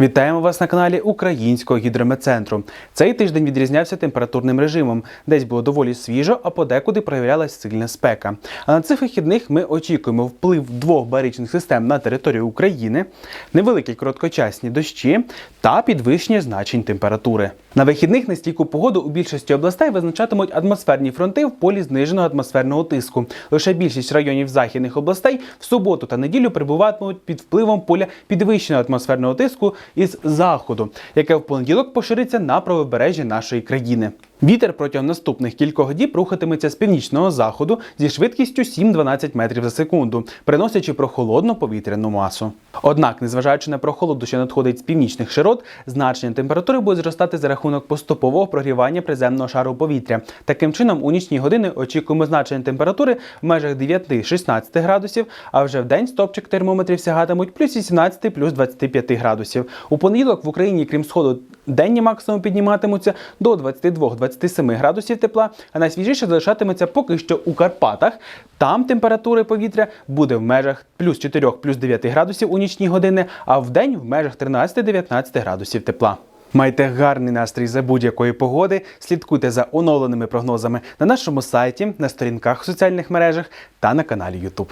Вітаємо вас на каналі Українського гідрометцентру. Цей тиждень відрізнявся температурним режимом. Десь було доволі свіжо, а подекуди проявлялась сильна спека. А на цих вихідних ми очікуємо вплив двох баричних систем на територію України, невеликі короткочасні дощі та підвищення значень температури. На вихідних нестійку погоду у більшості областей визначатимуть атмосферні фронти в полі зниженого атмосферного тиску. Лише більшість районів західних областей в суботу та неділю перебуватимуть під впливом поля підвищеного атмосферного тиску із заходу, яке в понеділок пошириться на правобережжя нашої країни. Вітер протягом наступних кількох діб рухатиметься з північного заходу зі швидкістю 7-12 метрів за секунду, приносячи прохолодну повітряну масу. Однак, незважаючи на прохолоду, що надходить з північних широт, значення температури буде зростати за рахунок поступового прогрівання приземного шару повітря. Таким чином, у нічні години очікуємо значення температури в межах 9-16 градусів, а вже в день стопчик термометрів сягатимуть плюс 18, плюс 25 градусів. У понеділок в Україні, крім сходу, денні максимум підніматимуться до 22-27 градусів тепла, а найсвіжіше залишатиметься поки що у Карпатах. Там температура повітря буде в межах плюс 4, плюс 9 градусів у нічні години, а в день в межах 13-19 градусів тепла. Майте гарний настрій за будь-якої погоди. Слідкуйте за оновленими прогнозами на нашому сайті, на сторінках у соціальних мережах та на каналі YouTube.